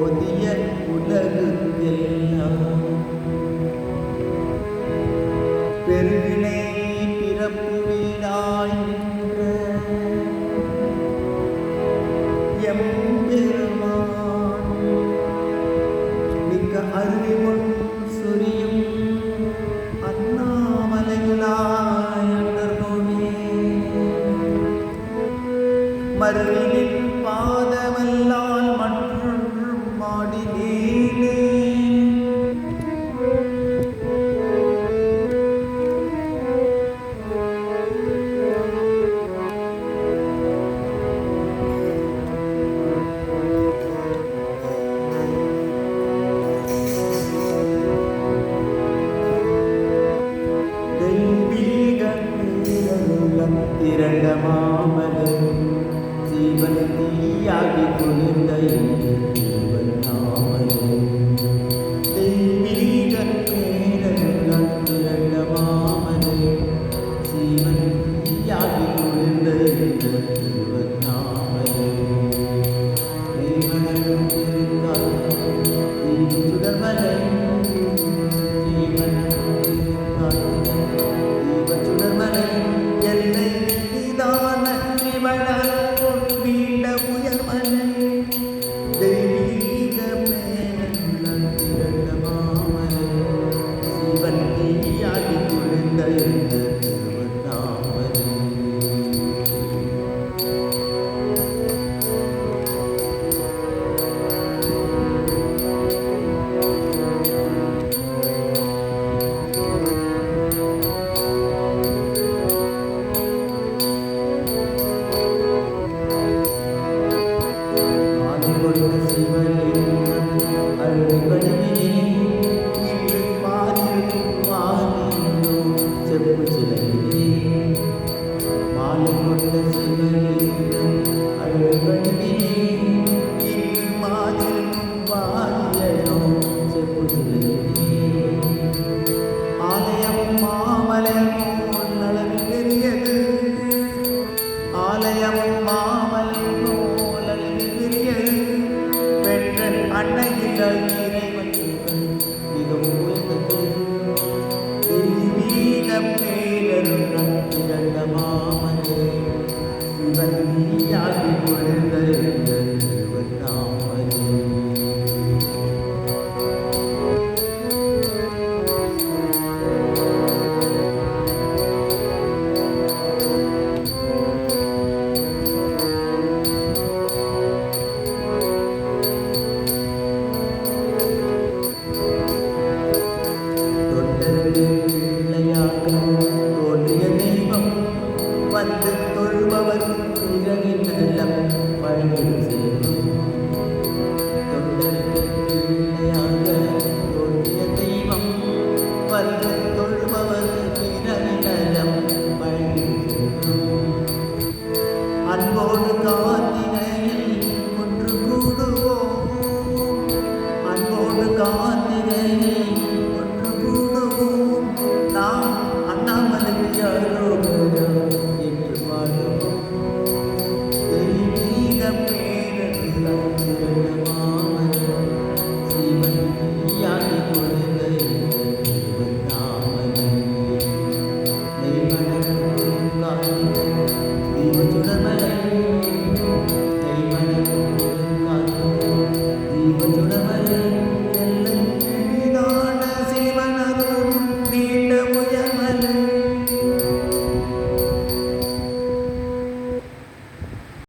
ഓതിയ ഉലകത്തെല്ലാം പെരുവിനെ പിറപ്പു വീടായി എമ്പെരുമാൻ മിക്ക അറിവും സുരിയും അന്നാമലകളായ മരുവി திரண்ட மாமலர் ஜீவன் தீயாகி துணிந்த 太阳。